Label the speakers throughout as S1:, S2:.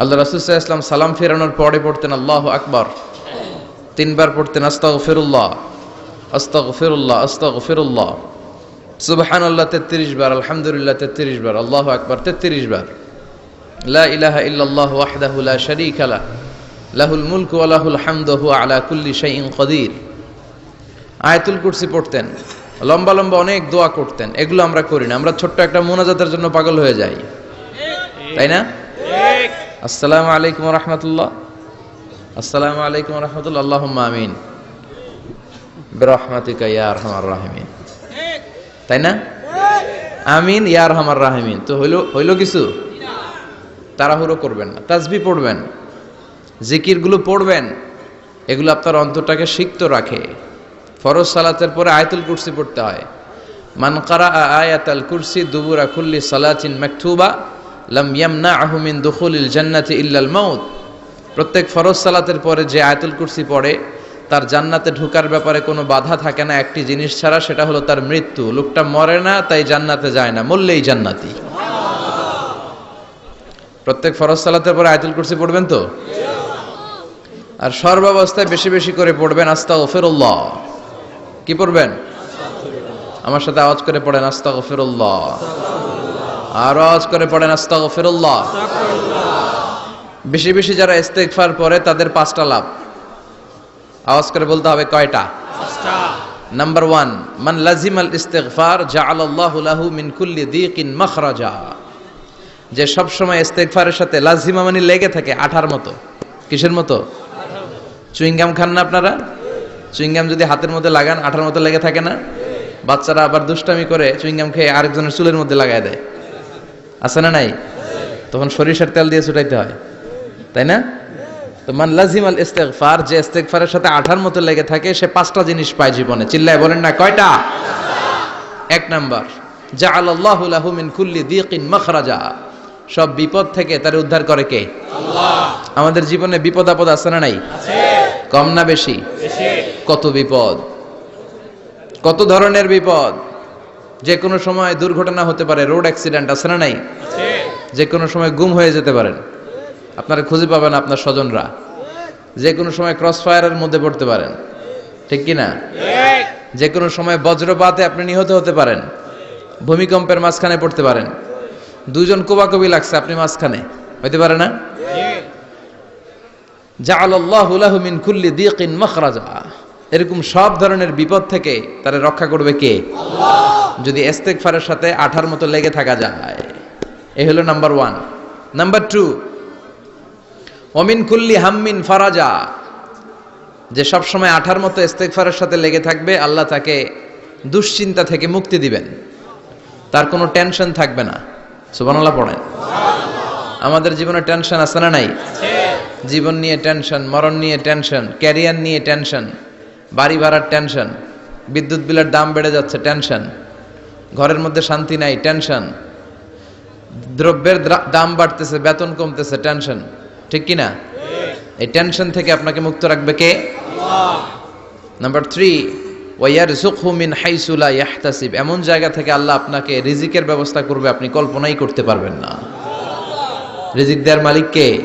S1: আল্লাহ রাসুল্লাহ ইসলাম সালাম ফেরানোর পরে পড়তেন, আল্লাহ আকবর। তিনবার পড়তেন আস্তাগ ফিরুল্লাহ আস্তাগ ফিরুল্লাহ আস্তাগ ফিরুল্লাহ সুবহান আল্লাহ তেত্রিশ বার, আলহামদুলিল্লাহ, তেত্রিশ বার, আল্লাহ আকবর, তেত্রিশ বার। লা ইলাহা ইল্লাল্লাহ ওয়াহদাহু লা শারীকা লা লাহুল মুলকু ওয়া লাহুল হামদু হুয়া আলা কুল্লি শাইইন কদির আয়াতুল কুরসি পড়তেন, লম্বা লম্বা অনেক দোয়া করতেন, এগুলো আমরা করি না, আমরা ছোট্ট একটা মোনাজাতের জন্য পাগল হয়ে যাই। তাই না? আসসালামু আলাইকুম রহমতুল্লাহ। আসসালামু আলাইকুম রহমতুল্লাহ। আল্লাহুম্মা আমিন। বিরহমাতিকা ইয়া আরহামার রাহিমিন। তাই না? আমিন, ইয়া আরহামার রাহিমিন। তো হইল হইল কিছু? তাড়াহুড়ো করবেন না। তাসবি পড়বেন। জিকিরগুলো পড়বেন। এগুলো আপনার অন্তরটাকে সিক্ত রাখে। ফরজ সালাতের পরে আয়াতুল কুরসি পড়তে হয়। মান কারা আয়াতাল কুরসি দুবুরা কুল্লি সালাতিন মাকতুবা লাম জান্নাতি ইল্লাল মাউত। প্রত্যেক ফরজ সালাতের পরে যে আয়াতুল কুরসি পড়ে, তার জান্নাতে ঢোকার ব্যাপারে কোনো বাধা থাকে না। একটি জিনিস ছাড়া সেটা হলো তার মৃত্যু। লোকটা মরে না, তাই জান্নাতে যায় না, মরলেই জান্নাতি। প্রত্যেক ফরজ সালাতের পরে আয়াতুল কুরসি পড়বেন তো? আর সর্বাবস্থায় বেশি বেশি করে পড়বেন আস্তা গফিরুল্লাহ কি পড়বেন? আমার সাথে আওয়াজ করে পড়েন আস্তা গফিরুল্লাহ আর আওয়াজ করে পড়েন আস্তা গফিরুল্লাহ বেশি বেশি যারা ইস্তেগফার পরে তাদের পাঁচটা লাভ। আওয়াজ করে বলতে হবে কয়টা? নাম্বার ওয়ান মান লাজিমাল ইস্তেগফার, জাআলাল্লাহু লাহু মিন কুল্লি দিকিন মাখরাজা। যে সব সময় ইস্তেগফারের সাথে লাজিমা মানে লেগে থাকে, আঠার মতো। কিসের মতো? চুইংগাম খান না আপনারা? চুইংগাম যদি হাতের মধ্যে লাগান, আঠার মতো লেগে থাকে না? বাচ্চারা আবার দুষ্টামি করে চুইংগাম খেয়ে আরেকজনের চুলের মধ্যে লাগায় দেয়। আছে না নাই? তখন সরিষার তেল দিয়ে ছুটাইতে হয়। তাই না? তো মান লাজিম আল ইস্তেগফার যে ইস্তেগফারের সাথে আঠার মতো লেগে থাকে সে পাঁচটা জিনিস পায় জীবনে। চিল্লায় বলেন না কয়টা? এক নাম্বার জাআল আল্লাহু লাহু মিন কুল্লি দিকিন মাখরাজা। সব বিপদ থেকে তার উদ্ধার করে কে? আমাদের জীবনে বিপদ আপদ আছে না নাই? কম না বেশি। কত বিপদ? কত ধরনের বিপদ? যে কোনো সময় দুর্ঘটনা হতে পারে রোড অ্যাক্সিডেন্ট আছে না নাই? যে কোনো সময় গুম হয়ে যেতে পারেন। আপনারা খুঁজে পাবেন আপনার স্বজনরা। যে কোনো সময় ক্রস ফায়ারের মধ্যে পড়তে পারেন। ঠিক কি না? যে কোনো সময় বজ্রপাতে আপনি নিহত হতে পারেন। ভূমিকম্পের মাঝখানে পড়তে পারেন। দুজন কোবাকবি লাগছে আপনি মাঝখানে। হইতে পারে না? জাআলাল্লাহু লাহু মিন কুল্লি দিকিন মাখরাজা। এরকম সব ধরনের বিপদ থেকে তারা রক্ষা করবে কে? যদি ইস্তেগফারের সাথে আঠার মতো লেগে থাকা যায়। এই হলো নাম্বার ওয়ান। নাম্বার টু অমিন কুল্লি হাম্মিন ফারাজা। যে সব সময় আঠার মতো ইস্তেগফারের সাথে লেগে থাকবে আল্লাহ তাকে দুশ্চিন্তা থেকে মুক্তি দিবেন। তার কোনো টেনশন থাকবে না। সুবহানাল্লাহ পড়েন। আমাদের জীবনে টেনশন আছে না নাই? জীবন নিয়ে টেনশন মরণ নিয়ে টেনশন ক্যারিয়ার নিয়ে টেনশন। বাড়ি ভাড়ার টেনশন, বিদ্যুৎ বিলের দাম বেড়ে যাচ্ছে, টেনশন। ঘরের মধ্যে শান্তি নাই, টেনশন। দ্রব্যের দ্রা- দাম বাড়তেছে, বেতন কমতেছে, টেনশন। ঠিক কি না? এই টেনশন থেকে আপনাকে মুক্ত রাখবে কে? নাম্বার থ্রি ওয়াইয়ার মিন হাইসুলা ইয়াহতাসিব। এমন জায়গা থেকে আল্লাহ আপনাকে রিজিকের ব্যবস্থা করবে, আপনি কল্পনাই করতে পারবেন না। রিজিক দেওয়ার মালিক কে?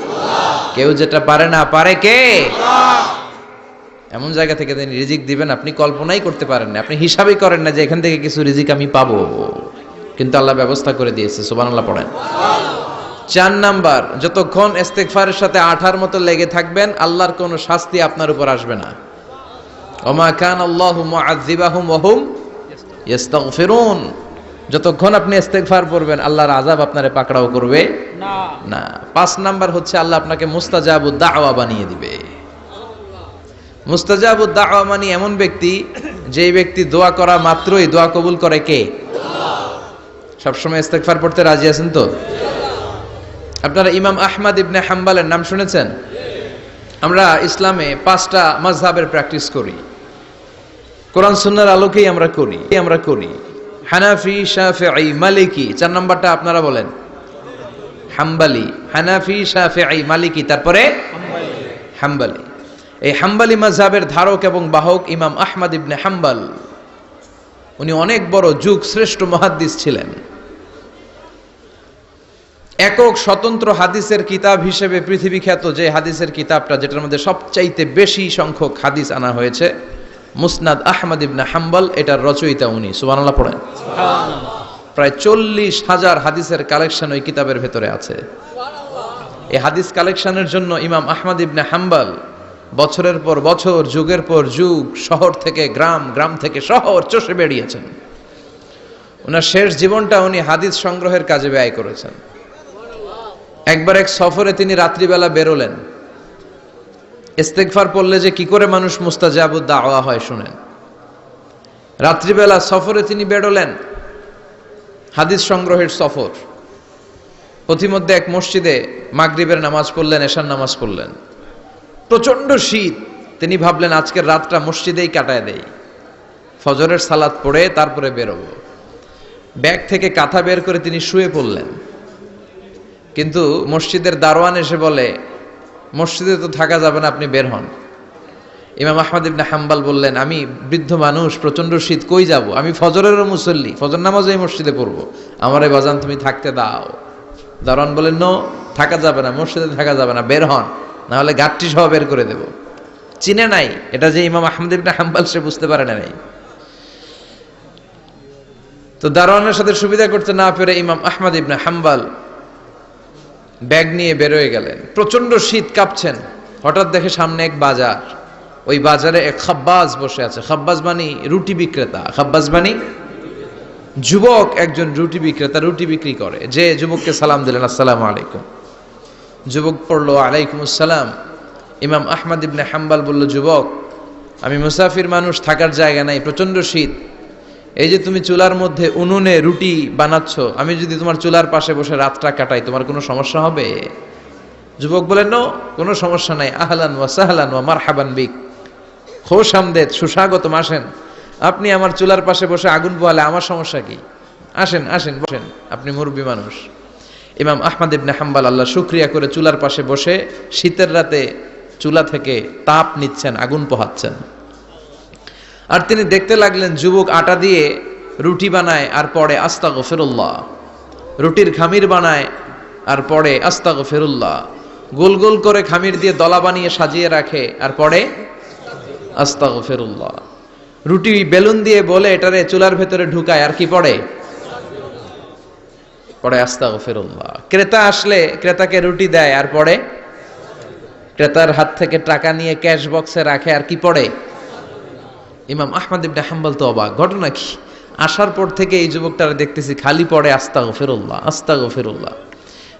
S1: কেউ যেটা পারে না, পারে কে? এমন জায়গা থেকে তিনি রিজিক দিবেন আপনি কল্পনাই করতে পারেন না আপনি হিসাবই করেন না যে এখান থেকে কিছু রিজিক আমি পাবো। কিন্তু আল্লাহ ব্যবস্থা করে দিয়েছে সুবহানাল্লাহ পড়েন। চার নাম্বার যতক্ষণ ইস্তেগফারের সাথে আঠার মতো লেগে থাকবেন আল্লাহর কোনো শাস্তি আপনার উপর আসবে না। ওমা কান আল্লাহু ইস্তাগফিরুন। যতক্ষণ আপনি ইস্তেগফার পড়বেন আল্লাহর আযাব আপনারে পাকড়াও করবে না। পাঁচ নাম্বার হচ্ছে আল্লাহ আপনাকে মুস্তাজাবুদ দাওয়া বানিয়ে দিবে। মুস্তাজাবুদ দাওয়া মানে এমন ব্যক্তি যে ব্যক্তি দোয়া করা মাত্রই দোয়া কবুল করে কে? সবসময় ইস্তেগফার পড়তে রাজি আছেন তো? আপনারা ইমাম আহমদ ইবনে হাম্বালের নাম শুনেছেন? আমরা ইসলামে পাঁচটা মাযহাবের প্র্যাকটিস করি। কোরআন সুন্নার আলোকেই আমরা করি আমরা করি। হানাফি, শাফিঈ, মালিকি, চার নাম্বারটা আপনারা বলেন। হাম্বালি, হানাফি, শাফিঈ, মালিকি, তারপরে হাম্বালি। এই হাম্বালি মাযহাবের ধারক এবং বাহক ইমাম আহমদ ইবনে হাম্বাল উনি অনেক বড় যুগ শ্রেষ্ঠ মহাদ্দিস ছিলেন। একক স্বতন্ত্র হাদিসের কিতাব হিসেবে পৃথিবী খ্যাত যে হাদিসের কিতাবটা যেটার মধ্যে সবচাইতে বেশি সংখ্যক হাদিস আনা হয়েছে মুসনাদ আহমদ ইবনে হাম্বাল এটার রচয়িতা উনি। সুবহানাল্লাহ পড়েন। প্রায় চল্লিশ হাজার হাদিসের কালেকশন ওই কিতাবের ভেতরে আছে। এই হাদিস কালেকশনের জন্য ইমাম আহমদ ইবনে হাম্বল বছরের পর বছর, যুগের পর যুগ, শহর থেকে গ্রাম গ্রাম থেকে শহর চষে বেরিয়েছেন ওনার শেষ জীবনটা উনি হাদিস সংগ্রহের কাজে ব্যয় করেছেন। একবার এক সফরে তিনি রাত্রিবেলা বেরোলেন। ইস্তেকফার পড়লে যে কি করে মানুষ মুস্তাজাবুদ দাওয়া হয় শুনেন। রাত্রিবেলা সফরে তিনি বেরোলেন, হাদিস সংগ্রহের সফর। পথিমধ্যে এক মসজিদে মাগরিবের নামাজ পড়লেন, এশার নামাজ পড়লেন। প্রচণ্ড শীত। তিনি ভাবলেন, আজকের রাতটা মসজিদেই কাটায় দেই। ফজরের সালাত পড়ে তারপরে বেরোবো। ব্যাগ থেকে কাঁথা বের করে তিনি শুয়ে পড়লেন। কিন্তু মসজিদের দারোয়ান এসে বলে, মসজিদে তো থাকা যাবে না, আপনি বের হন। ইমাম আহমদ ইবনে হাম্বাল বললেন, আমি বৃদ্ধ মানুষ প্রচণ্ড শীত, কই যাব? আমি ফজরেরও মুসল্লি, ফজর নামাজও এই মসজিদে পড়ব। আমার এই বাজান, তুমি থাকতে দাও। দারোয়ান বলেন নো, থাকা যাবে না, মসজিদে থাকা যাবে না, বের হন। না হলে গাঠটি সহ বের করে দেব। চিনে নাই, এটা যে ইমাম আহমদ ইবনে হাম্বাল, সে বুঝতে পারে না নাই তো দারোয়ানের সাথে সুবিধা করতে না পেরে ইমাম আহমদ ইবনে হাম্বাল ব্যাগ নিয়ে বেরোয় গেলেন। প্রচণ্ড শীত কাঁপছেন। হঠাৎ দেখে সামনে এক বাজার। ওই বাজারে এক খাব্বাজ বসে আছে। খাব্বাজ মানি রুটি বিক্রেতা। খাব্বাজ মানি যুবক একজন রুটি বিক্রেতা, রুটি বিক্রি করে। যে যুবককে সালাম দিলেন, আসসালামু আলাইকুম। যুবক পড়ল, আলাইকুম আসসালাম। ইমাম আহমদ ইবনে হাম্বাল বলল, যুবক, আমি মুসাফির মানুষ, থাকার জায়গা নাই প্রচণ্ড শীত। এই যে তুমি চুলার মধ্যে উনুনে রুটি বানাচ্ছ, আমি যদি তোমার চুলার পাশে বসে রাতটা কাটাই, তোমার কোনো সমস্যা হবে? যুবক বলেন কোনো সমস্যা নাই। আহলান ওয়া সাহলান ওয়া মারহাবান বিক। খোশ আমদেদ, সুস্বাগতম, আসেন। আপনি আমার চুলার পাশে বসে আগুন পোহালে আমার সমস্যা কি? আসেন আসেন, বসেন। আপনি মুরব্বী মানুষ। ইমাম আহমদ ইবনে হাম্বাল আল্লাহ শুক্রিয়া করে চুলার পাশে বসে শীতের রাতে চুলা থেকে তাপ নিচ্ছেন, আগুন পোহাচ্ছেন। আর তিনি দেখতে লাগলেন যুবক আটা দিয়ে রুটি বানায় আর পরে আস্তা গফেরুল্লাহ রুটির খামির বানায় আর পরে আস্তা গফেরুল্লাহ গোল গোল করে খামির দিয়ে দলা বানিয়ে সাজিয়ে রাখে আর পরে আস্তা গফেরুল্লাহ রুটি বেলুন দিয়ে বলে এটারে চুলার ভেতরে ঢুকায়, আর কি পড়ে? পরে আস্তা গফেরুল্লাহ ক্রেতা আসলে ক্রেতাকে রুটি দেয়, আর পরে? ক্রেতার হাত থেকে টাকা নিয়ে ক্যাশ বক্সে রাখে, আর কি পড়ে ইমাম আহমদ ইবনে হাম্বল তো অবাক। ঘটনা কি? আসার পর থেকে এই যুবকটারে দেখতেছি খালি পড়ে আস্তা গফিরুল্লাহ আস্তা গফিরুল্লাহ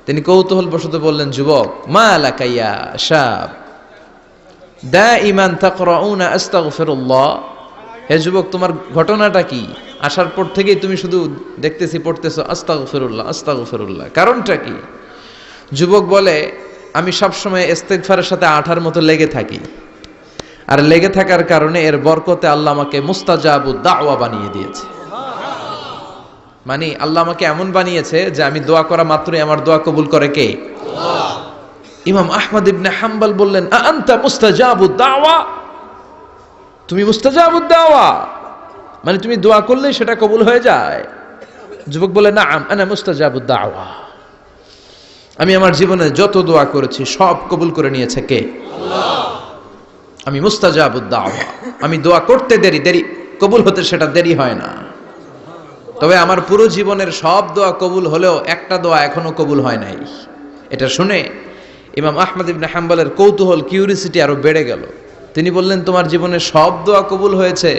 S1: তিনি কৌতূহল বসত বললেন, যুবক, মা আলাকাইয়া সাব দা ইমান তাকরাউনা আস্তাগফিরুল্লাহ? হে যুবক, তোমার ঘটনাটা কি? আসার পর থেকেই তুমি শুধু দেখতেছি, পড়তেছো, আস্তাগফিরুল্লাহ আস্তাগফিরুল্লাহ। কারণটা কি? যুবক বলে, আমি সবসময় ইস্তেগফারের সাথে আঠার মতো লেগে থাকি। আর লেগে থাকার কারণে এর বরকতে আল্লাহ আমাকে মুস্তাজাবু দাওয়া বানিয়ে দিয়েছে। মানে আল্লাহ আমাকে এমন বানিয়েছে যে আমি দোয়া করা মাত্রই আমার দোয়া কবুল করে কে? ইমাম আহমদ ইবনে হাম্বল বললেন আন্তা মুস্তাজাবু দাওয়া? তুমি মুস্তাজাবু দাওয়া? মানে তুমি দোয়া করলেই সেটা কবুল হয়ে যায়। যুবক বলে না আনা মুস্তাজাবু দাওয়া। আমি আমার জীবনে যত দোয়া করেছি, সব কবুল করে নিয়েছে কে? আমি মুস্তাজাবুদ্দাওয়া আমি দোয়া করতে দেরি দেরি কবুল হতে সেটা দেরি হয় না। তবে আমার পুরো জীবনের সব দোয়া কবুল হলেও একটা দোয়া এখনও কবুল হয় নাই। এটা শুনে ইমাম আহমদ ইবনে হাম্বলের কৌতূহল, কিউরিসিটি আরও বেড়ে গেল। তিনি বললেন, তোমার জীবনে সব দোয়া কবুল হয়েছে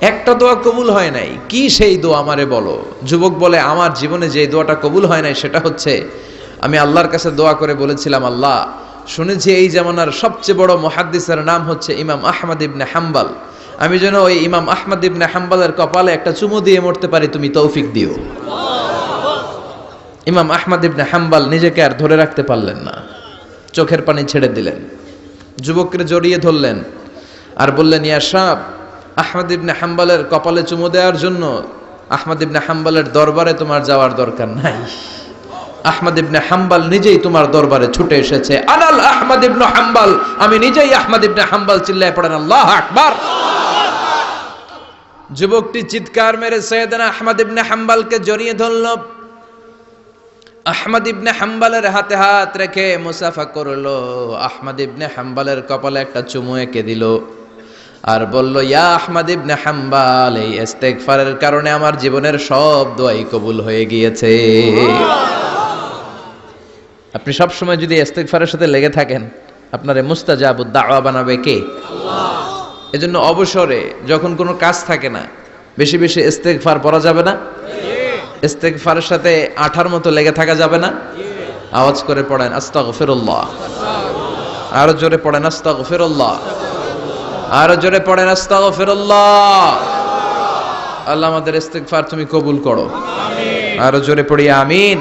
S1: একটা দোয়া কবুল হয় নাই। কি সেই দোয়া আমারে বলো? যুবক বলে, আমার জীবনে যে দোয়াটা কবুল হয় নাই, সেটা হচ্ছে, আমি আল্লাহর কাছে দোয়া করে বলেছিলাম, আল্লাহ, শুনেছি এই জামানার সবচেয়ে বড় মহাদ্দিসের নাম হচ্ছে ইমাম আহমদ ইবনে হাম্বাল। আমি যেন ওই ইমাম আহমদ ইবনে হাম্বালের কপালে একটা চুমু দিয়ে মরতে পারি, তুমি তৌফিক দিও। ইমাম আহমদ ইবনে হাম্বাল নিজেকে আর ধরে রাখতে পারলেন না। চোখের পানি ছেড়ে দিলেন। যুবককে জড়িয়ে ধরলেন। আর বললেন, ইয়া সাহ আহমদ ইবনে হাম্বালের কপালে চুমু দেওয়ার জন্য আহমদ ইবনে হাম্বালের দরবারে তোমার যাওয়ার দরকার নাই। আহমদ ইবনে হাম্বাল নিজেই তোমার দরবারে ছুটে এসেছে। আনাল আহমদ ইবনে হাম্বাল, আমি নিজেই আহমদ ইবনে হাম্বাল চিল্লায় পড়েন, আল্লাহ আকবার। যুবকটি চিৎকার মেরে সৈয়দনা আহমদ ইবনে হাম্বালকে জড়িয়ে ধরল। আহমদ ইবনে হাম্বালের হাতে হাত রেখে মুসাফা করল। আহমদ ইবনে হাম্বালের কপালে একটা চুমু এঁকে দিল। আর বলল ইয়া আহমদ ইবনে হাম্বাল এই ইস্তেগফারের কারণে আমার জীবনের সব দোয়াই কবুল হয়ে গিয়েছে। আপনি সব সময় যদি ইস্তেগফারের সাথে লেগে থাকেন আপনারে মুস্তাজাবুদ দাওয়া বানাবে কে? এজন্য অবসরে যখন কোনো কাজ থাকে না বেশি বেশি ইস্তেগফার পড়া যাবে না। ইস্তেগফারের সাথে আঠার মতো লেগে থাকা যাবে না। আওয়াজ করে পড়েন আস্তাগফিরুল্লাহ। আরও জোরে পড়েন আস্তাগফিরুল্লাহ। আরও জোরে পড়েন আস্তাগফিরুল্লাহ। আল্লাহ আমাদের ইস্তেগফার তুমি কবুল করো। আরও জোরে পড়ি আমিন।